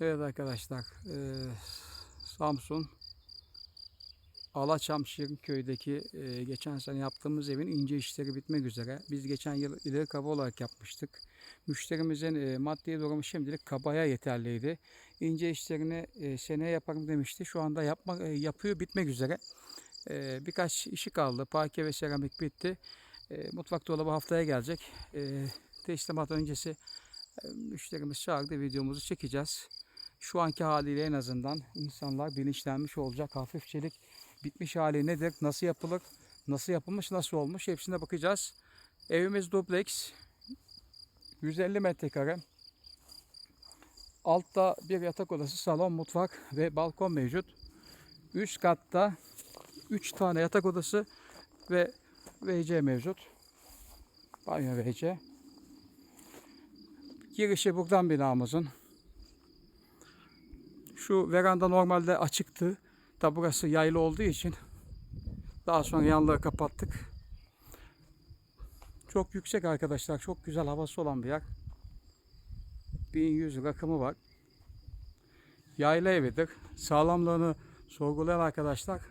Evet arkadaşlar, eee, Samsun Alaçam Şirinköy'deki eee, geçen sene yaptığımız evin ince işleri bitmek üzere. Biz geçen yıl ileri kaba olarak yapmıştık. Müşterimizin eee, maddi durumu şimdilik kabaya yeterliydi. İnce işlerini eee, seneye yaparım demişti. Şu anda yapma, eee, yapıyor, bitmek üzere. Eee, birkaç işi kaldı. Parke ve seramik bitti. Eee, mutfak dolabı haftaya gelecek. Eee teslimat öncesi eee, müşterimiz çağırdı, videomuzu çekeceğiz şu anki haliyle en azından insanlar bilinçlenmiş olacak. Hafifçelik bitmiş hali nedir? Nasıl yapılır? Nasıl yapılmış? Nasıl olmuş? Hepsine bakacağız. Evimiz dubleks. 150 metrekare. Altta bir yatak odası, salon, mutfak ve balkon mevcut. Üst katta 3 tane yatak odası ve WC mevcut. Banyo WC. Girişi buradan binamızın. Şu veranda normalde açıktı. Da burası yaylı olduğu için daha sonra yanları kapattık. Çok yüksek arkadaşlar. Çok güzel havası olan bir yer. 1100 rakımı var. Yayla evidir. Sağlamlığını sorgulayan arkadaşlar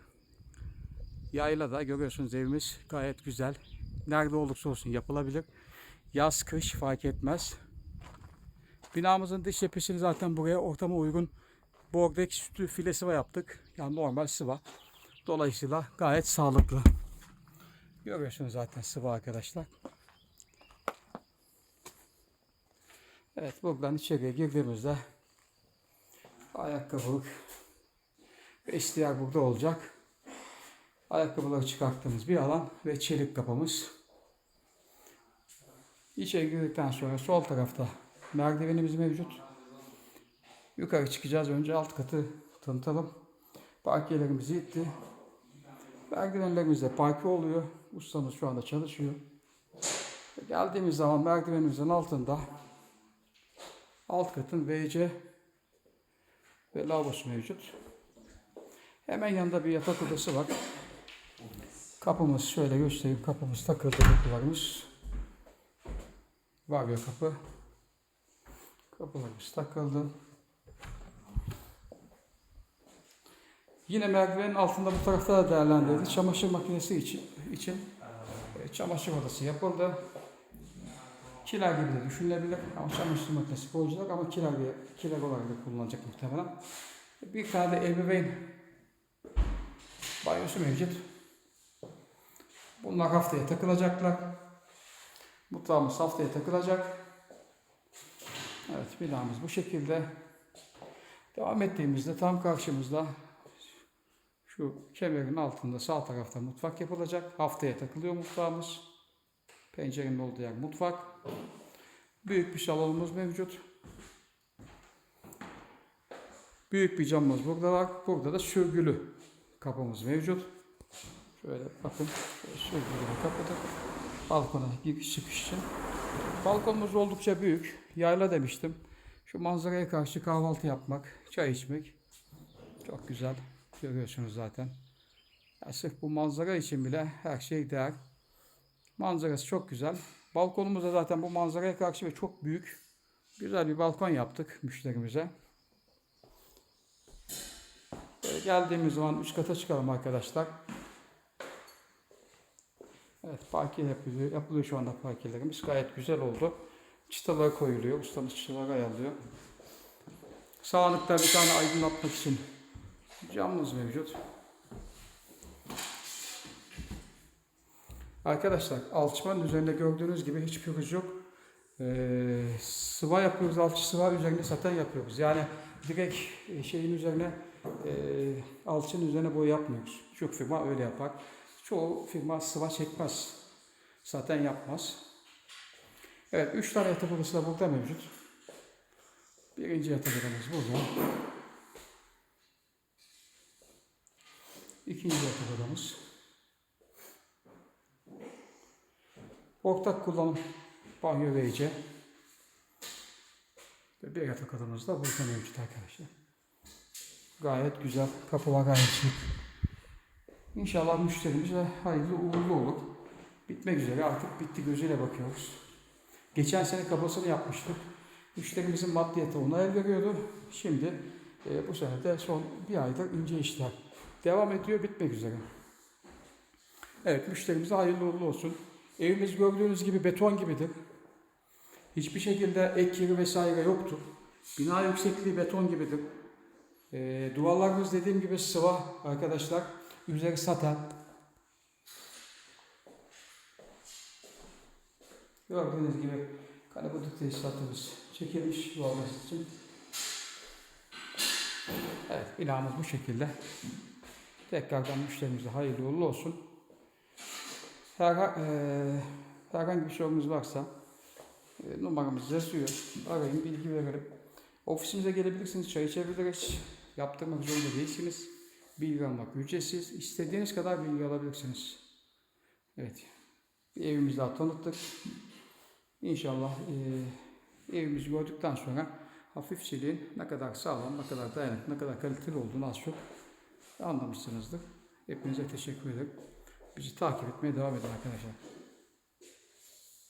yayla da görüyorsunuz evimiz gayet güzel. Nerede olursa olsun yapılabilir. Yaz kış fark etmez. Binamızın dış cephesini zaten buraya ortama uygun Bordek sütü file sıva yaptık. Yani normal sıva. Dolayısıyla gayet sağlıklı. Görüyorsunuz zaten sıva arkadaşlar. Evet buradan içeriye girdiğimizde ayakkabılık ve istiyer burada olacak. Ayakkabıları çıkarttığımız bir alan ve çelik kapımız. İçeri girdikten sonra sol tarafta merdivenimiz mevcut. Yukarı çıkacağız. Önce alt katı tanıtalım. Parkelerimiz gitti. Merdivenlerimizde parke oluyor. Ustamız şu anda çalışıyor. Geldiğimiz zaman merdivenimizin altında alt katın WC ve lavabosu mevcut. Hemen yanında bir yatak odası var. Kapımız şöyle göstereyim. Kapımız takıldı kapılarımız. Var ya kapı. Kapılarımız takıldı. Yine merdivenin altında bu tarafta da değerlendirildi. Çamaşır makinesi için, için e, çamaşır odası yapıldı. Kiler gibi de düşünülebilir ama çamaşır makinesi koyacak ama kiler, kiler olarak da kullanılacak muhtemelen. Bir tane de ebeveyn banyosu mevcut. Bunlar haftaya takılacaklar. Mutfağımız haftaya takılacak. Evet binamız bu şekilde. Devam ettiğimizde tam karşımızda şu kemerin altında sağ tarafta mutfak yapılacak. Haftaya takılıyor mutfağımız. Pencerenin olduğu yer mutfak. Büyük bir salonumuz mevcut. Büyük bir camımız burada var. Burada da sürgülü kapımız mevcut. Şöyle bakın. Şöyle sürgülü bir kapıda. Balkona giriş çıkış için. Balkonumuz oldukça büyük. Yayla demiştim. Şu manzaraya karşı kahvaltı yapmak, çay içmek çok güzel. Görüyorsunuz zaten. Ya sırf bu manzara için bile her şey değer. Manzarası çok güzel. Balkonumuzda zaten bu manzaraya karşı ve çok büyük. Güzel bir balkon yaptık müşterimize. Böyle geldiğimiz zaman üst kata çıkalım arkadaşlar. Evet parke yapılıyor. Yapılıyor şu anda parkelerimiz. Gayet güzel oldu. Çıtalar koyuluyor. Ustamız çıtaları ayarlıyor. Sağlıkta bir tane aydınlatmak için camımız mevcut. Arkadaşlar alçıpanın üzerinde gördüğünüz gibi hiç pürüz yok. Ee, sıva yapıyoruz, alçı sıva üzerine saten yapıyoruz. Yani direkt e, şeyin üzerine e, alçının üzerine boya yapmıyoruz. Çok firma öyle yapar. Çoğu firma sıva çekmez. Zaten yapmaz. Evet, üç tane yatak odası da burada mevcut. Birinci yatak odamız burada. İkinci yatak odamız. Ortak kullanım banyo ve iyice. Bir yatak odamız da burada mevcut arkadaşlar. Gayet güzel. Kapılar gayet şık. İnşallah müşterimiz de hayırlı uğurlu olur. Bitmek üzere artık bitti gözüyle bakıyoruz. Geçen sene kabasını yapmıştık. Müşterimizin maddiyeti ona el veriyordu. Şimdi e, bu sene de son bir aydır ince işler devam ediyor, bitmek üzere. Evet, müşterimize hayırlı uğurlu olsun. Evimiz gördüğünüz gibi beton gibidir. Hiçbir şekilde ek yeri vesaire yoktur. Bina yüksekliği beton gibidir. E, duvarlarımız dediğim gibi sıva arkadaşlar. Üzeri saten. Gördüğünüz gibi kalabalık tesisatımız çekilmiş duvarlar için. Evet, binamız bu şekilde. Tekrardan müşterimize hayırlı uğurlu olsun. Her, eee, herhangi bir sorunuz varsa e, numaramız yazıyor. Arayın, bilgi verelim. Ofisimize gelebilirsiniz, çay içebiliriz. Yaptırmak zorunda değilsiniz. Bilgi almak ücretsiz. İstediğiniz kadar bilgi alabilirsiniz. Evet. Bir evimizi daha tanıttık. İnşallah eee evimizi gördükten sonra hafifçiliğin ne kadar sağlam, ne kadar dayanıklı, ne kadar kaliteli olduğunu az çok anlamışsınızdır. Hepinize teşekkür ederim. Bizi takip etmeye devam edin arkadaşlar.